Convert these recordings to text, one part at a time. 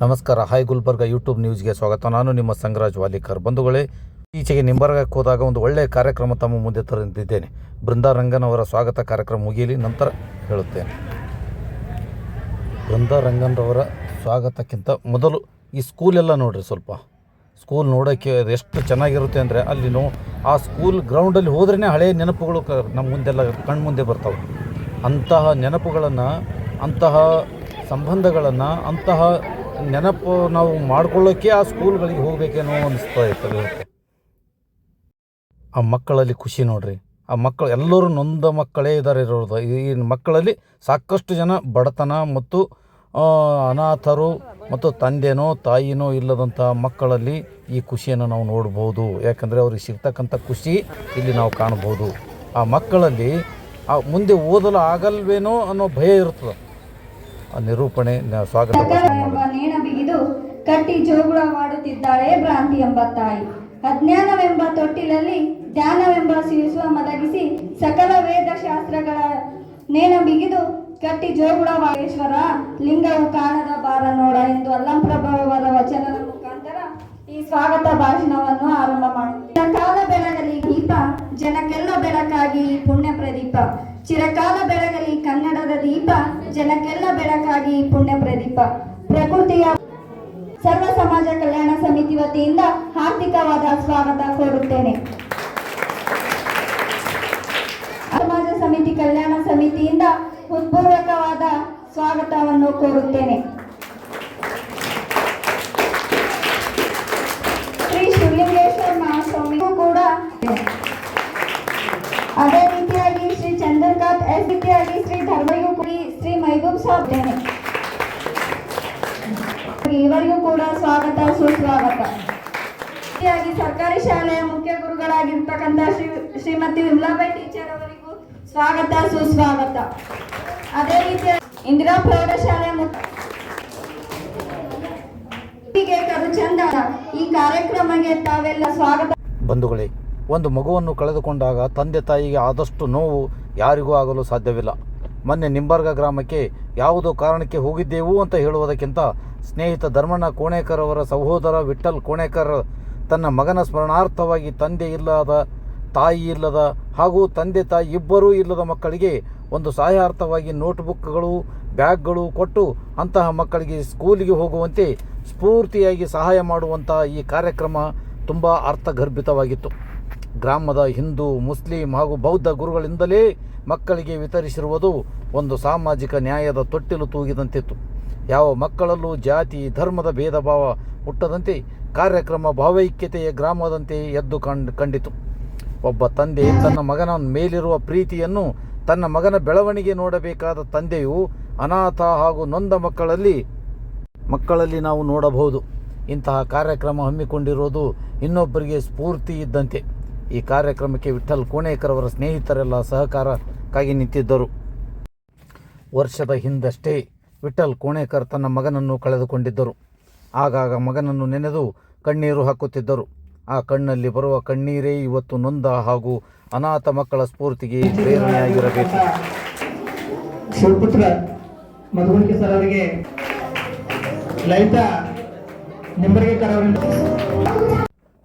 ನಮಸ್ಕಾರ. Hi Gulbarga YouTube ನ್ಯೂಸ್ಗೆ ಸ್ವಾಗತ. ನಾನು ನಿಮ್ಮ ಸಂಗರಾಜ್ ವಾಲಿಕರ್. ಬಂಧುಗಳೇ, ಈಚೆಗೆ ನಿಂಬರ್ಗಕ್ಕೆ ಹೋದಾಗ ಒಂದು ಒಳ್ಳೆಯ ಕಾರ್ಯಕ್ರಮ ತಮ್ಮ ಮುಂದೆ ತಂದಿದ್ದೇನೆ ಬೃಂದಾರಂಗನ್ ಅವರ ಸ್ವಾಗತ ಕಾರ್ಯಕ್ರಮ ಮುಗಿಯಲಿ, ನಂತರ ಹೇಳುತ್ತೇನೆ. ಬೃಂದಾರಂಗನ್ರವರ ಸ್ವಾಗತಕ್ಕಿಂತ ಮೊದಲು ಈ ಸ್ಕೂಲೆಲ್ಲ ನೋಡ್ರಿ ಸ್ವಲ್ಪ. ಸ್ಕೂಲ್ ನೋಡೋಕ್ಕೆ ಅದು ಎಷ್ಟು ಚೆನ್ನಾಗಿರುತ್ತೆ ಅಂದರೆ ಅಲ್ಲಿ ನೋ ಆ ಸ್ಕೂಲ್ ಗ್ರೌಂಡಲ್ಲಿ ಹೋದ್ರೇ ಹಳೆಯ ನೆನಪುಗಳು ಕ ನಮ್ಮ ಮುಂದೆಲ್ಲ ಕಣ್ಮುಂದೆ ಬರ್ತಾವೆ. ಅಂತಹ ನೆನಪುಗಳನ್ನು, ಅಂತಹ ಸಂಬಂಧಗಳನ್ನು, ಅಂತಹ ನೆನಪು ನಾವು ಮಾಡ್ಕೊಳ್ಳೋಕೆ ಆ ಸ್ಕೂಲ್ಗಳಿಗೆ ಹೋಗ್ಬೇಕೇನೋ ಅನಿಸ್ತಾ ಇತ್ತು ಆ ಮಕ್ಕಳಲ್ಲಿ ಖುಷಿ ನೋಡ್ರಿ. ಆ ಮಕ್ಕಳು ಎಲ್ಲರೂ ನೊಂದ ಮಕ್ಕಳೇ ಇದ್ದಾರೆ ಇರೋದು ಈ ಮಕ್ಕಳಲ್ಲಿ ಸಾಕಷ್ಟು ಜನ ಬಡತನ ಮತ್ತು ಅನಾಥರು ಮತ್ತು ತಂದೆನೋ ತಾಯಿನೋ ಇಲ್ಲದಂಥ ಮಕ್ಕಳಲ್ಲಿ ಈ ಖುಷಿಯನ್ನು ನಾವು ನೋಡ್ಬೋದು. ಯಾಕಂದರೆ ಅವ್ರಿಗೆ ಸಿಗ್ತಕ್ಕಂಥ ಖುಷಿ ಇಲ್ಲಿ ನಾವು ಕಾಣ್ಬೋದು. ಆ ಮಕ್ಕಳಲ್ಲಿ ಆ ಮುಂದೆ ಓದಲು ಆಗಲ್ವೇನೋ ಅನ್ನೋ ಭಯ ಇರ್ತದೆ. ಆ ನಿರೂಪಣೆ ಸ್ವಾಗತ ಭಾಷಣ ಮಾಡೋದು. ಬಿಗಿದು ಕಟ್ಟಿ ಜೋಗುಳ ಮಾಡುತ್ತಿದ್ದಾಳೆ ಭ್ರಾಂತಿ ಎಂಬ ತಾಯಿ. ಅಜ್ಞಾನವೆಂಬ ತೊಟ್ಟಿಲಲ್ಲಿ ಧ್ಯಾನವೆಂಬ ಸಿರಿಸುವ ಮಲಗಿಸಿ ಸಕಲ ವೇದ ಶಾಸ್ತ್ರಗಳ ನೇಣ ಬಿಗಿದು ಕಟ್ಟಿ ಜೋಗುಳ ವಾಗೇಶ್ವರ ಲಿಂಗವು ಕಾಣದ ಬಾರ ನೋಡ ಎಂದು ಅಲ್ಲಂಪ್ರಭವರ ವಚನದ ಮುಖಾಂತರ ಈ ಸ್ವಾಗತ ಭಾಷಣವನ್ನು ಆರಂಭ ಮಾಡುತ್ತೇನೆ ಕಾಲ ಬೆಳಗಲಿ ದೀಪ, ಜನಕ್ಕೆಲ್ಲ ಬೆಳಕಾಗಿ ಈ ಪುಣ್ಯ ಪ್ರದೀಪ. ಚಿರಕಾಲ ಬೆಳಗಲಿ ಕನ್ನಡದ ದೀಪ, ಜನಕ್ಕೆಲ್ಲ ಬೆಳಕಾಗಿ ಪುಣ್ಯ ಪ್ರದೀಪ. ಪ್ರಕೃತಿಯ ಸರ್ವ ಸಮಾಜ ಕಲ್ಯಾಣ ಸಮಿತಿ ವತಿಯಿಂದ ಹಾರ್ದಿಕವಾದ ಸ್ವಾಗತ ಕೋರುತ್ತೇನೆ. ಸಮಾಜ ಸಮಿತಿ ಕಲ್ಯಾಣ ಸಮಿತಿಯಿಂದ ಹೃತ್ಪೂರ್ವಕವಾದ ಸ್ವಾಗತವನ್ನು ಕೋರುತ್ತೇನೆ. ಶ್ರೀ ಶಿವಲಿಂಗೇಶ್ವರ ಮಹಾಸ್ವಾಮಿಗೂ ಕೂಡ ಅದೇ ರೀತಿಯಾಗಿ ಶ್ರೀ ಚಂದ್ರಕಾಂತ್ ಎಸ್ ರೀತಿಯಾಗಿ ಶ್ರೀ ಧರ್ಮಯು ಶ್ರೀ ಮೈಗೂಬ್ ಸಾಬ್ ದೇನೆ ಇವರಿಗೂ ಕೂಡ ಸ್ವಾಗತ, ಸುಸ್ವಾಗತ. ಸರ್ಕಾರಿ ಶಾಲೆಯ ಮುಖ್ಯ ಗುರುಗಳಾಗಿರ್ತಕ್ಕಂಥ ಶ್ರೀ, ಶ್ರೀಮತಿ ವಿಮಲಾಬಾಯಿ ಟೀಚರ್ ಅವರಿಗೂ ಸ್ವಾಗತ, ಸುಸ್ವಾಗತ. ಅದೇ ರೀತಿಯ ಇಂದಿರಾ ಪ್ರೌಢಶಾಲೆ ಚಂದ ಈ ಕಾರ್ಯಕ್ರಮಕ್ಕೆ ತಾವೆಲ್ಲ ಸ್ವಾಗತ ಬಂಧುಗಳೇ, ಒಂದು ಮಗುವನ್ನು ಕಳೆದುಕೊಂಡಾಗ ತಂದೆ ತಾಯಿಗೆ ಆದಷ್ಟು ನೋವು ಯಾರಿಗೂ ಆಗಲು ಸಾಧ್ಯವಿಲ್ಲ. ಮೊನ್ನೆ ನಿಂಬರ್ಗ ಗ್ರಾಮಕ್ಕೆ ಯಾವುದೋ ಕಾರಣಕ್ಕೆ ಹೋಗಿದ್ದೆವು ಅಂತ ಹೇಳುವುದಕ್ಕಿಂತ ಸ್ನೇಹಿತ ಧರ್ಮಣ್ಣ ಕೋಣೇಕರ್ ಅವರ ಸಹೋದರ ವಿಠಲ್ ಕೋಣೇಕರ್ ತನ್ನ ಮಗನ ಸ್ಮರಣಾರ್ಥವಾಗಿ ತಂದೆ ಇಲ್ಲದ ತಾಯಿ ಇಲ್ಲದ ಹಾಗೂ ತಂದೆ ತಾಯಿ ಇಬ್ಬರೂ ಇಲ್ಲದ ಮಕ್ಕಳಿಗೆ ಒಂದು ಸಹಾಯಾರ್ಥವಾಗಿ ನೋಟ್ಬುಕ್ಗಳು, ಬ್ಯಾಗ್ಗಳು ಕೊಟ್ಟು ಅಂತಹ ಮಕ್ಕಳಿಗೆ ಸ್ಕೂಲಿಗೆ ಹೋಗುವಂತೆ ಸ್ಫೂರ್ತಿಯಾಗಿ ಸಹಾಯ ಮಾಡುವಂಥ ಈ ಕಾರ್ಯಕ್ರಮ ತುಂಬ ಅರ್ಥಗರ್ಭಿತವಾಗಿತ್ತು. ಗ್ರಾಮದ ಹಿಂದೂ, ಮುಸ್ಲಿಂ ಹಾಗೂ ಬೌದ್ಧ ಗುರುಗಳಿಂದಲೇ ಮಕ್ಕಳಿಗೆ ವಿತರಿಸಿರುವುದು ಒಂದು ಸಾಮಾಜಿಕ ನ್ಯಾಯದ ತೊಟ್ಟಿಲು ತೂಗಿದಂತಿತ್ತು. ಯಾವ ಮಕ್ಕಳಲ್ಲೂ ಜಾತಿ, ಧರ್ಮದ ಭೇದ ಭಾವ ಹುಟ್ಟದಂತೆ ಕಾರ್ಯಕ್ರಮ ಭಾವೈಕ್ಯತೆಯ ಗ್ರಾಮದಂತೆ ಎದ್ದು ಕಂಡು, ಕಂಡಿತು. ಒಬ್ಬ ತಂದೆ ತನ್ನ ಮಗನ ಮೇಲಿರುವ ಪ್ರೀತಿಯನ್ನು ತನ್ನ ಮಗನ ಬೆಳವಣಿಗೆ ನೋಡಬೇಕಾದ ತಂದೆಯು ಅನಾಥ ಹಾಗೂ ನೊಂದ ಮಕ್ಕಳಲ್ಲಿ ಮಕ್ಕಳಲ್ಲಿ ನಾವು ನೋಡಬಹುದು. ಇಂತಹ ಕಾರ್ಯಕ್ರಮ ಹಮ್ಮಿಕೊಂಡಿರುವುದು ಇನ್ನೊಬ್ಬರಿಗೆ ಸ್ಫೂರ್ತಿ ಇದ್ದಂತೆ. ಈ ಕಾರ್ಯಕ್ರಮಕ್ಕೆ ವಿಠಲ್ ಕೋಣೇಕರ್ ಅವರ ಸ್ನೇಹಿತರೆಲ್ಲ ಸಹಕಾರಕ್ಕಾಗಿ ನಿಂತಿದ್ದರು. ವರ್ಷದ ಹಿಂದಷ್ಟೇ ವಿಠಲ್ ಕೋಣೇಕರ್ ತನ್ನ ಮಗನನ್ನು ಕಳೆದುಕೊಂಡಿದ್ದರು. ಆಗಾಗ ಮಗನನ್ನು ನೆನೆದು ಕಣ್ಣೀರು ಹಾಕುತ್ತಿದ್ದರು. ಆ ಕಣ್ಣಲ್ಲಿ ಬರುವ ಕಣ್ಣೀರೇ ಇವತ್ತು ನೊಂದ ಹಾಗೂ ಅನಾಥ ಮಕ್ಕಳ ಸ್ಫೂರ್ತಿಗೆ ಪ್ರೇರಣೆಯಾಗಿರಬೇಕು. ಶಿವಪುತ್ರ ಮಧುಬಳಿಕೆ ಸರ್ ಅವರಿಗೆ ಲಲಿತಾ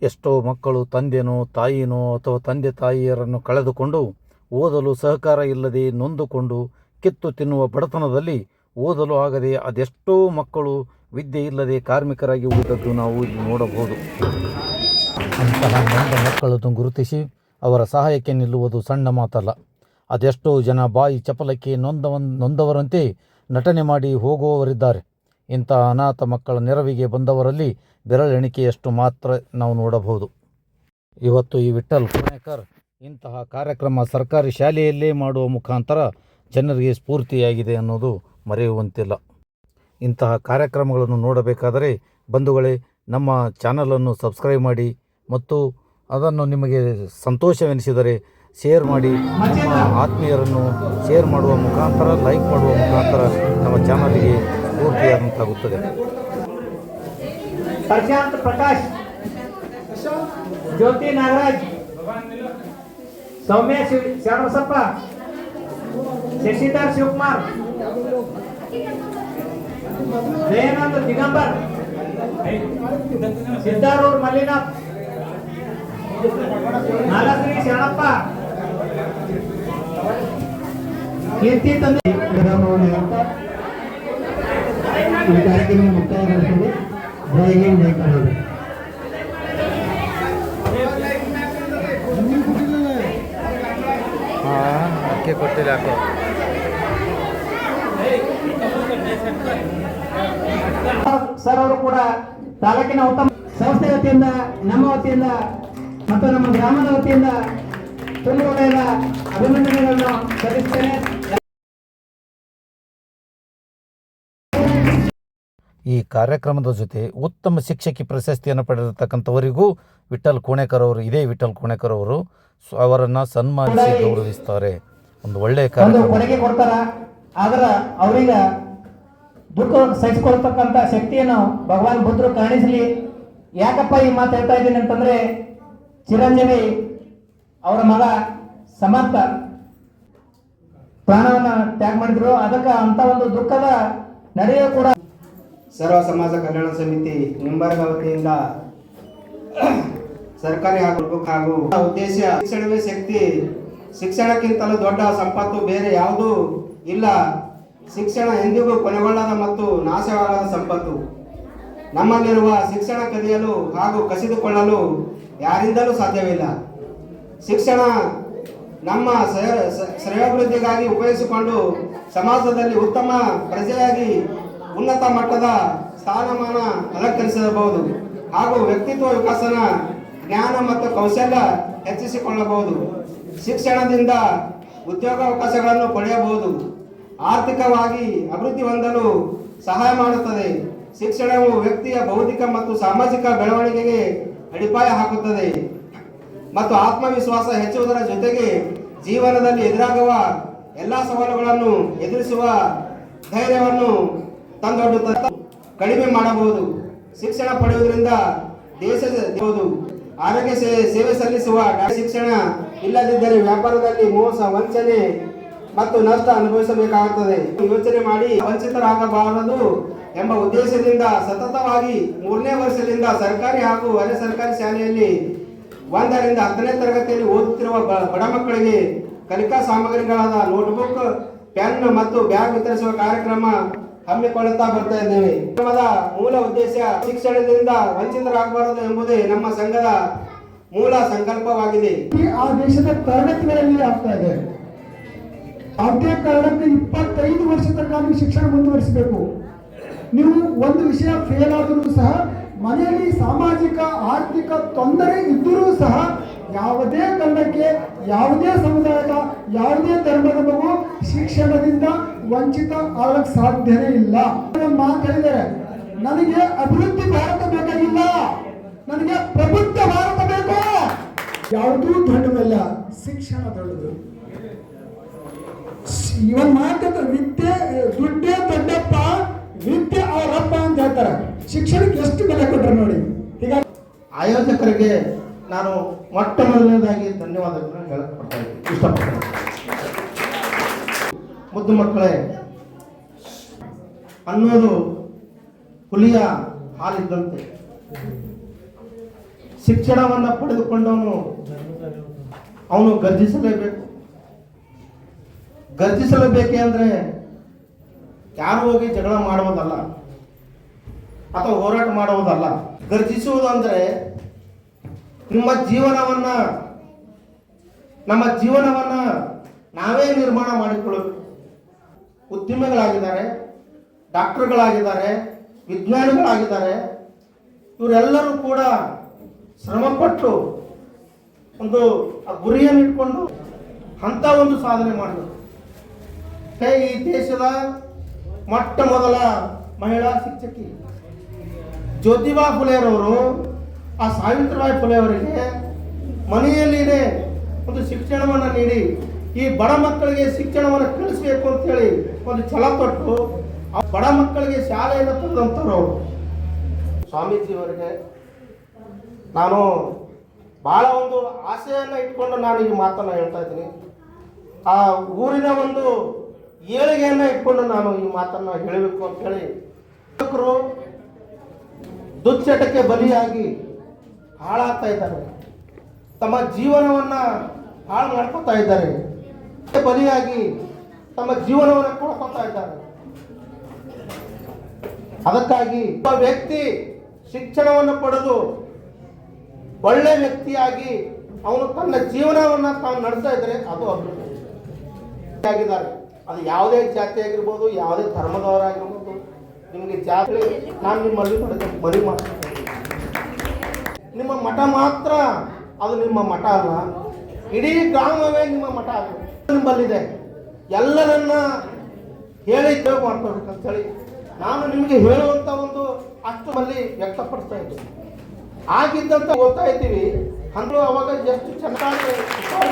ಎಷ್ಟೋ ಮಕ್ಕಳು ತಂದೆನೋ ತಾಯಿನೋ ಅಥವಾ ತಂದೆ ತಾಯಿಯರನ್ನು ಕಳೆದುಕೊಂಡು ಓದಲು ಸಹಕಾರ ಇಲ್ಲದೆ ನೊಂದುಕೊಂಡು ಕಿತ್ತು ತಿನ್ನುವ ಬಡತನದಲ್ಲಿ ಓದಲು ಆಗದೆ ಅದೆಷ್ಟೋ ಮಕ್ಕಳು ವಿದ್ಯೆ ಇಲ್ಲದೆ ಕಾರ್ಮಿಕರಾಗಿ ಉಳಿದದ್ದು ನಾವು ಇಲ್ಲಿ ನೋಡಬಹುದು. ಅಂತಹ ನೊಂದ ಮಕ್ಕಳನ್ನು ಗುರುತಿಸಿ ಅವರ ಸಹಾಯಕ್ಕೆ ನಿಲ್ಲುವುದು ಸಣ್ಣ ಮಾತಲ್ಲ. ಅದೆಷ್ಟೋ ಜನ ಬಾಯಿ ಚಪಲಕ್ಕೆ ನೊಂದವ ನೊಂದವರಂತೆ ನಟನೆ ಮಾಡಿ ಹೋಗುವವರಿದ್ದಾರೆ. ಇಂಥ ಅನಾಥ ಮಕ್ಕಳ ನೆರವಿಗೆ ಬಂದವರಲ್ಲಿ ಬೆರಳೆಣಿಕೆಯಷ್ಟು ಮಾತ್ರ ನಾವು ನೋಡಬಹುದು. ಇವತ್ತು ಈ ವಿಠಲ್ ಪುಣೇಕರ್ ಇಂತಹ ಕಾರ್ಯಕ್ರಮ ಸರ್ಕಾರಿ ಶಾಲೆಯಲ್ಲೇ ಮಾಡುವ ಮುಖಾಂತರ ಜನರಿಗೆ ಸ್ಫೂರ್ತಿಯಾಗಿದೆ ಅನ್ನೋದು ಮರೆಯುವಂತಿಲ್ಲ. ಇಂತಹ ಕಾರ್ಯಕ್ರಮಗಳನ್ನು ನೋಡಬೇಕಾದರೆ ಬಂಧುಗಳೇ, ನಮ್ಮ ಚಾನಲನ್ನು ಸಬ್ಸ್ಕ್ರೈಬ್ ಮಾಡಿ ಮತ್ತು ಅದನ್ನು ನಿಮಗೆ ಸಂತೋಷವೆನಿಸಿದರೆ ಶೇರ್ ಮಾಡಿ. ನಮ್ಮ ಆತ್ಮೀಯರನ್ನು ಶೇರ್ ಮಾಡುವ ಮುಖಾಂತರ, ಲೈಕ್ ಮಾಡುವ ಮುಖಾಂತರ ನಮ್ಮ ಚಾನಲ್ಗೆ ಸ್ಫೂರ್ತಿಯಾದಂತಾಗುತ್ತದೆ. ಪ್ರಶಾಂತ್ ಪ್ರಕಾಶ್, ಜ್ಯೋತಿ ನಾಗರಾಜ್. ಸೌಮ್ಯ ಶಿವ ಶರಣಬಸಪ್ಪ ಶಶಿಧರ್ ಶಿವಕುಮಾರ್, ದಯಾನಂದ ದಿಗಂಬರ್, ಸಿದ್ದಾರೂರ್ ಮಲ್ಲಿನಾಥ್ ನಾಲಶ್ರೀ ಶರಣಪ್ಪ ಕೀರ್ತಿ ತಂದೆ. ಕಾರ್ಯಕ್ರಮ ಮುಕ್ತಾಯಗೊಳಿಸಲು ಜೈ ಹಿಂದ್, ಜೈ ಅಕ್ಕಿ ಕೊಟ್ಟಿಲ್ಲ ಯಾಕೋ? ಸರ್ ಅವರು ಕೂಡ ತಾಲೂಕಿನ ಉತ್ತಮ ಸಂಸ್ಥೆ ವತಿಯಿಂದ ನಮ್ಮ ವತಿಯಿಂದ ಮತ್ತು ನಮ್ಮ ಗ್ರಾಮದ ವತಿಯಿಂದ ತುಂಬ ಹೃದಯದ ಅಭಿನಂದನೆಗಳನ್ನು ಸಲ್ಲಿಸ್ತೇನೆ. ಈ ಕಾರ್ಯಕ್ರಮದ ಜೊತೆ ಉತ್ತಮ ಶಿಕ್ಷಕಿ ಪ್ರಶಸ್ತಿಯನ್ನು ಪಡೆದಿರತಕ್ಕಂಥವರಿಗೂ ವಿಠಲ್ ಕೋಣೇಕರ್ ಅವರು ಇದೇ ವಿಠಲ್ ಕೋಣೇಕರ್ ಅವರು ಅವರನ್ನು ಅವರನ್ನ ಸನ್ಮಾನಿಸಿ ಗೌರವಿಸ್ತಾರೆ. ಒಂದು ಒಳ್ಳೆಯ ಒಂದು ಕೊಡುಗೆ ಕೊಡ್ತಾರ? ಆದ್ರ ಅವರಿಗೆ ದುಃಖ ಸಹಿಸಿಕೊಳ್ತಕ್ಕಂಥ ಶಕ್ತಿಯನ್ನು ಭಗವಾನ್ ಬುದ್ಧರು ಕಾಣಿಸಲಿ. ಯಾಕಪ್ಪ ಈ ಮಾತು ಹೇಳ್ತಾ ಇದ್ದೀನಿ ಅಂತಂದ್ರೆ ಚಿರಂಜೀವಿ ಅವರ ಮಗ ಸಮರ್ಥ ಪ್ರಾಣವನ್ನ ತ್ಯಾಗ ಮಾಡಿದ್ರು. ಅದಕ್ಕೆ ಅಂತ ಒಂದು ದುಃಖದ ನಡೆಯೋ ಕೂಡ ಸರ್ವ ಸಮಾಜ ಕಲ್ಯಾಣ ಸಮಿತಿ ನಿಂಬರ್ಗ ವತಿಯಿಂದ ಸರ್ಕಾರಿ ಹಾಗೂ ಹಾಗೂ ಉದ್ದೇಶ ಶಿಕ್ಷಣವೇ ಶಕ್ತಿ ಶಿಕ್ಷಣಕ್ಕಿಂತಲೂ ದೊಡ್ಡ ಸಂಪತ್ತು ಬೇರೆ ಯಾವುದೂ ಇಲ್ಲ. ಶಿಕ್ಷಣ ಎಂದಿಗೂ ಕೊನೆಗೊಳ್ಳದ ಮತ್ತು ನಾಶವಾಗದ ಸಂಪತ್ತು. ನಮ್ಮಲ್ಲಿರುವ ಶಿಕ್ಷಣ ಕಲಿಯಲು ಹಾಗೂ ಕಸಿದುಕೊಳ್ಳಲು ಯಾರಿಂದಲೂ ಸಾಧ್ಯವಿಲ್ಲ. ಶಿಕ್ಷಣ ನಮ್ಮ ಶ್ರೇಯಾಭಿವೃದ್ಧಿಗಾಗಿ ಉಪಯೋಗಿಸಿಕೊಂಡು ಸಮಾಜದಲ್ಲಿ ಉತ್ತಮ ಪ್ರಜೆಯಾಗಿ ಉನ್ನತ ಮಟ್ಟದ ಸ್ಥಾನಮಾನ ಅಲಂಕರಿಸಬಹುದು ಹಾಗೂ ವ್ಯಕ್ತಿತ್ವ ವಿಕಸನ ಜ್ಞಾನ ಮತ್ತು ಕೌಶಲ್ಯ ಹೆಚ್ಚಿಸಿಕೊಳ್ಳಬಹುದು. ಶಿಕ್ಷಣದಿಂದ ಉದ್ಯೋಗಾವಕಾಶಗಳನ್ನು ಪಡೆಯಬಹುದು. ಆರ್ಥಿಕವಾಗಿ ಅಭಿವೃದ್ಧಿ ಹೊಂದಲು ಸಹಾಯ ಮಾಡುತ್ತದೆ. ಶಿಕ್ಷಣವು ವ್ಯಕ್ತಿಯ ಬೌದ್ಧಿಕ ಮತ್ತು ಸಾಮಾಜಿಕ ಬೆಳವಣಿಗೆಗೆ ಅಡಿಪಾಯ ಹಾಕುತ್ತದೆ. ಮತ್ತು ಆತ್ಮವಿಶ್ವಾಸ ಹೆಚ್ಚುವುದರ ಜೊತೆಗೆ ಜೀವನದಲ್ಲಿ ಎದುರಾಗುವ ಎಲ್ಲ ಸವಾಲುಗಳನ್ನು ಎದುರಿಸುವ ಧೈರ್ಯವನ್ನು ತಂದೊಡ್ಡುತ್ತದೆ. ಕಡಿಮೆ ಮಾಡಬಹುದು. ಶಿಕ್ಷಣ ಪಡೆಯುವುದರಿಂದ ದೇಶದ. ಆರೋಗ್ಯ ಸೇವೆ ಸಲ್ಲಿಸುವ ಶಿಕ್ಷಣ ಇಲ್ಲದಿದ್ದರೆ ವ್ಯಾಪಾರದಲ್ಲಿ ಮೋಸ, ವಂಚನೆ ಮತ್ತು ನಷ್ಟ ಅನುಭವಿಸಬೇಕಾಗುತ್ತದೆ. ಯೋಚನೆ ಮಾಡಿ ವಂಚಿತರಾಗಬಾರದು ಎಂಬ ಉದ್ದೇಶದಿಂದ ಸತತವಾಗಿ ಮೂರನೇ ವರ್ಷದಿಂದ ಸರ್ಕಾರಿ ಹಾಗೂ ಅರೆ ಸರ್ಕಾರಿ ಶಾಲೆಯಲ್ಲಿ ಒಂದರಿಂದ ಹತ್ತನೇ ತರಗತಿಯಲ್ಲಿ ಓದುತ್ತಿರುವ ಬಡ ಮಕ್ಕಳಿಗೆ ಕಲಿಕಾ ಸಾಮಗ್ರಿಗಳಾದ ನೋಟ್ಬುಕ್, ಪೆನ್ ಮತ್ತು ಬ್ಯಾಗ್ ವಿತರಿಸುವ ಕಾರ್ಯಕ್ರಮ ಹಮ್ಮಿಕೊಳ್ಳುತ್ತಾ ಬರ್ತಾ ಇದ್ದೇವೆ. ಕಾರ್ಯಕ್ರಮದ ಮೂಲ ಉದ್ದೇಶ ಶಿಕ್ಷಣದಿಂದ ವಂಚಿತರಾಗಬಾರದು ಎಂಬುದೇ ನಮ್ಮ ಸಂಘದ ಮೂಲ ಸಂಕಲ್ಪವಾಗಿದೆ. ಆ ದೇಶದ ತರಗತಿಗಳಲ್ಲಿ ಆಗ್ತಾ ಇದೆ. ಅದೇ ಕಾರಣಕ್ಕೆ ಇಪ್ಪತ್ತೈದು ವರ್ಷ ತನಕ ಶಿಕ್ಷಣ ಮುಂದುವರಿಸಬೇಕು. ನೀವು ಒಂದು ವಿಷಯ ಫೇಲ್ ಆದರೂ ಸಹ, ಮನೆಯಲ್ಲಿ ಸಾಮಾಜಿಕ, ಆರ್ಥಿಕ ತೊಂದರೆ ಇದ್ದರೂ ಸಹ, ಯಾವುದೇ ಕಾರಣಕ್ಕೆ ಯಾವುದೇ ಸಮುದಾಯದ, ಯಾವುದೇ ಧರ್ಮದ ಮಗು ಶಿಕ್ಷಣದಿಂದ ವಂಚಿತ ಆಗಕ್ಕೆ ಸಾಧ್ಯನೇ ಇಲ್ಲ. ಮಾತು ಹೇಳಿದ್ದಾರೆ. ನನಗೆ ಅಭಿವೃದ್ಧಿ ಭಾರತ ಬೇಕಾಗಿಲ್ಲ. ನನಗೆ ಪ್ರಬುದ್ಧ ಭಾರತ ಬೇಕು. ಯಾವುದೂ ದೊಡ್ಡದಲ್ಲ ಶಿಕ್ಷಣ ದೊಡ್ಡದು. ಇವನ್ ಮಾತಾಡ ವಿದ್ಯೆ, ದುಡ್ಡೇ ದೊಡ್ಡಪ್ಪ, ವಿದ್ಯೆ ಅವರಪ್ಪ ಅಂತ ಹೇಳ್ತಾರೆ. ಶಿಕ್ಷಣಕ್ಕೆ ಎಷ್ಟು ಬೆಲೆ ಕೊಟ್ಟರು ನೋಡಿ. ಹೀಗಾಗಿ ಆಯೋಜಕರಿಗೆ ನಾನು ಮೊಟ್ಟ ಮೊದಲನೇದಾಗಿ ಧನ್ಯವಾದಗಳನ್ನು ಹೇಳಕ್ ಇಷ್ಟಪಡ್ತೇನೆ. ಮುದ್ದು ಮಕ್ಕಳೇ, ಅನ್ನೋದು ಹುಲಿಯ ಹಾಲಿದ್ದಂತೆ. ಶಿಕ್ಷಣವನ್ನು ಪಡೆದುಕೊಂಡವನು ಅವನು ಗರ್ಜಿಸಲೇಬೇಕು. ಗರ್ಜಿಸಲೇಬೇಕೆ ಅಂದ್ರೆ ಯಾರು ಹೋಗಿ ಜಗಳ ಮಾಡುವುದಲ್ಲ, ಅಥವಾ ಹೋರಾಟ ಮಾಡುವುದಲ್ಲ. ಗರ್ಜಿಸುವುದು ಅಂದ್ರೆ ನಿಮ್ಮ ಜೀವನವನ್ನ, ನಮ್ಮ ಜೀವನವನ್ನ ನಾವೇ ನಿರ್ಮಾಣ ಮಾಡಿಕೊಳ್ಳಬೇಕು. ಉದ್ಯಮಿಗಳಾಗಿದ್ದಾರೆ ಡಾಕ್ಟರ್ಗಳಾಗಿದ್ದಾರೆ, ವಿಜ್ಞಾನಿಗಳಾಗಿದ್ದಾರೆ, ಇವರೆಲ್ಲರೂ ಕೂಡ ಶ್ರಮಪಟ್ಟು ಒಂದು ಆ ಗುರಿಯನ್ನು ಇಟ್ಕೊಂಡು ಅಂಥ ಒಂದು ಸಾಧನೆ ಮಾಡಿದರು. ಕೈ ಈ ದೇಶದ ಮೊಟ್ಟ ಮೊದಲ ಮಹಿಳಾ ಶಿಕ್ಷಕಿ ಜ್ಯೋತಿಬಾ ಫುಲೆರವರು, ಆ ಸಾವಿತ್ರಿಬಾಯಿ ಫುಲೆ ಅವರಿಗೆ ಮನೆಯಲ್ಲಿನೇ ಒಂದು ಶಿಕ್ಷಣವನ್ನು ನೀಡಿ ಈ ಬಡ ಮಕ್ಕಳಿಗೆ ಶಿಕ್ಷಣವನ್ನು ಕಲಿಸಬೇಕು ಅಂತೇಳಿ ಒಂದು ಛಲ ಕೊಟ್ಟು ಆ ಬಡ ಮಕ್ಕಳಿಗೆ ಶಾಲೆಯನ್ನು ತಂದಂಥವ್ರು ಅವರು. ಸ್ವಾಮೀಜಿಯವರಿಗೆ ನಾನು ಭಾಳ ಒಂದು ಆಸೆಯನ್ನು ಇಟ್ಕೊಂಡು ನಾನು ಈ ಮಾತನ್ನು ಹೇಳ್ತಾ ಇದ್ದೀನಿ. ಆ ಊರಿನ ಒಂದು ಏಳಿಗೆಯನ್ನು ಇಟ್ಕೊಂಡು ನಾನು ಈ ಮಾತನ್ನು ಹೇಳಬೇಕು ಅಂತೇಳಿ ಯುವಕರು ದುಶ್ಚಟಕ್ಕೆ ಬಲಿಯಾಗಿ ಹಾಳಾಗ್ತಾ ಇದ್ದಾರೆ. ತಮ್ಮ ಜೀವನವನ್ನು ಹಾಳು ಮಾಡ್ಕೊತಾ ಇದ್ದಾರೆ. ಬಲಿಯಾಗಿ ತಮ್ಮ ಜೀವನವನ್ನು ಕೊಡ್ಕೊತಾ ಇದ್ದಾರೆ. ಅದಕ್ಕಾಗಿ ಒಬ್ಬ ವ್ಯಕ್ತಿ ಶಿಕ್ಷಣವನ್ನು ಪಡೆದು ಒಳ್ಳೆ ವ್ಯಕ್ತಿಯಾಗಿ ಅವನು ತನ್ನ ಜೀವನವನ್ನ ತಾವು ನಡೆಸ್ತಾ ಇದ್ರೆ ಅದು ಅಭಿವೃದ್ಧಿ ಆಗಿದ್ದಾರೆ. ಅದು ಯಾವುದೇ ಜಾತಿ ಆಗಿರ್ಬೋದು ಯಾವುದೇ ಧರ್ಮದವರಾಗಿರ್ಬೋದು. ನಿಮಗೆ ಜಾತಿ ನಾನು ನಿಮ್ಮಲ್ಲಿ ಮರಿ ನಿಮ್ಮ ಮಠ ಮಾತ್ರ ಅದು ನಿಮ್ಮ ಮಠ ಅಲ್ಲ. ಇಡೀ ಗ್ರಾಮವೇ ನಿಮ್ಮ ಮಠ ಅದು ನಿಮ್ಮಲ್ಲಿದೆ. ಎಲ್ಲರನ್ನ ಹೇಳಿ ಸೇವೆ ಮಾಡ್ಕೋಬೇಕಂತೇಳಿ ನಾನು ನಿಮಗೆ ಹೇಳುವಂತ ಒಂದು ಅಷ್ಟು ಅಲ್ಲಿ ವ್ಯಕ್ತಪಡಿಸ್ತಾ ಇದ್ದೀನಿ. ಆಗಿದ್ದಂತ ಓದ್ತಾ ಇದ್ದೀವಿ. ಅಂದ್ರೆ ಅವಾಗ ಎಷ್ಟು ಚೆನ್ನಾಗಿ ಉಪಯೋಗ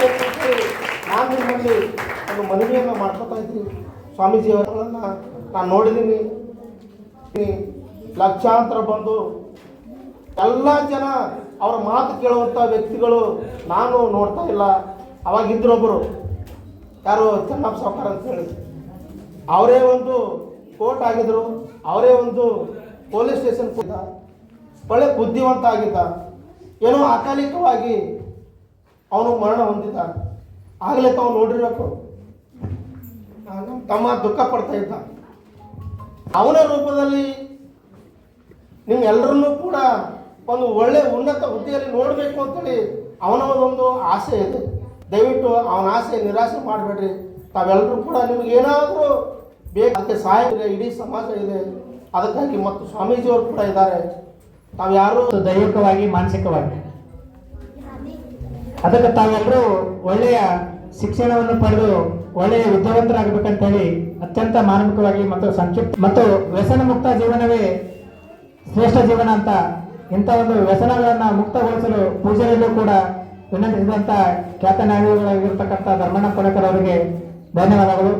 ನಾನು ನಿಮ್ಮಲ್ಲಿ ಒಂದು ಮನವಿಯನ್ನು ಮಾಡ್ಕೋತಾ ಇದ್ದೀನಿ. ಸ್ವಾಮೀಜಿ ಅವರನ್ನ ನಾನು ನೋಡಿದ್ದೀನಿ. ಲಕ್ಷಾಂತರ ಬಂದು ಎಲ್ಲ ಜನ ಅವರ ಮಾತು ಕೇಳುವಂಥ ವ್ಯಕ್ತಿಗಳು ನಾನು ನೋಡ್ತಾ ಇಲ್ಲ. ಅವಾಗಿದ್ರು ಒಬ್ಬರು ಯಾರು ಚೆನ್ನಪ್ಪ ಸಾವ್ಕಾರ ಅಂತ ಹೇಳಿ. ಅವರೇ ಒಂದು ಕೋರ್ಟ್ ಆಗಿದ್ರು, ಅವರೇ ಒಂದು ಪೊಲೀಸ್ ಸ್ಟೇಷನ್ ಕೂಡ ಒಳ್ಳೆ ಬುದ್ಧಿವಂತ ಆಗಿದ್ದ. ಏನೋ ಅಕಾಲಿಕವಾಗಿ ಅವನು ಮರಣ ಹೊಂದಿದ್ದ. ಆಗಲೇ ತಾವು ನೋಡಿರಬೇಕು. ತಮ್ಮ ದುಃಖ ಪಡ್ತಾ ಇದ್ದ. ಅವನ ರೂಪದಲ್ಲಿ ನಿಮ್ಮೆಲ್ಲರನ್ನೂ ಕೂಡ ಒಂದು ಒಳ್ಳೆ ಉನ್ನತ ಹುದ್ದೆಯಲ್ಲಿ ನೋಡಬೇಕು ಅಂತೇಳಿ ಅವನ ಒಂದು ಆಸೆ ಇದೆ. ದಯವಿಟ್ಟು ಅವನ ಆಸೆ ನಿರಾಸೆ ಮಾಡಬೇಡ್ರಿ. ತಾವೆಲ್ಲರೂ ಕೂಡ ನಿಮ್ಗೆ ಏನಾದರೂ ಬೇಕು. ಅದಕ್ಕೆ ಸಹಾಯ ಇದೆ, ಇಡೀ ಸಮಾಜ ಇದೆ. ಅದಕ್ಕಾಗಿ ಮತ್ತು ಸ್ವಾಮೀಜಿಯವರು ಕೂಡ ಇದ್ದಾರೆ. ತಾವು ಯಾರು? ದೈಹಿಕವಾಗಿ ಮಾನಸಿಕವಾಗಿ. ಅದಕ್ಕೆ ತಾವೆಲ್ಲರೂ ಒಳ್ಳೆಯ ಶಿಕ್ಷಣವನ್ನು ಪಡೆದು ಒಳ್ಳೆಯ ವಿದ್ಯಾವಂತರಾಗಬೇಕಂತ ಹೇಳಿ ಅತ್ಯಂತ ಮಾನವಿಕವಾಗಿ ಮತ್ತು ಸಂಕ್ಷಿಪ್ತ ಮತ್ತು ವ್ಯಸನ ಮುಕ್ತ ಜೀವನವೇ ಶ್ರೇಷ್ಠ ಜೀವನ ಅಂತ ಇಂಥ ಒಂದು ವ್ಯಸನಗಳನ್ನು ಮುಕ್ತಗೊಳಿಸಲು ಪೂಜೆಯಲ್ಲೂ ಕೂಡ ವಿನಂತಿಸಿದಂತ ಖ್ಯಾತ ನಾಯಕರಾಗಿರ್ತಕ್ಕಂಥ ಧರ್ಮಣ್ಣ ಕೊಡಕರ್ ಅವರಿಗೆ ಧನ್ಯವಾದಗಳು.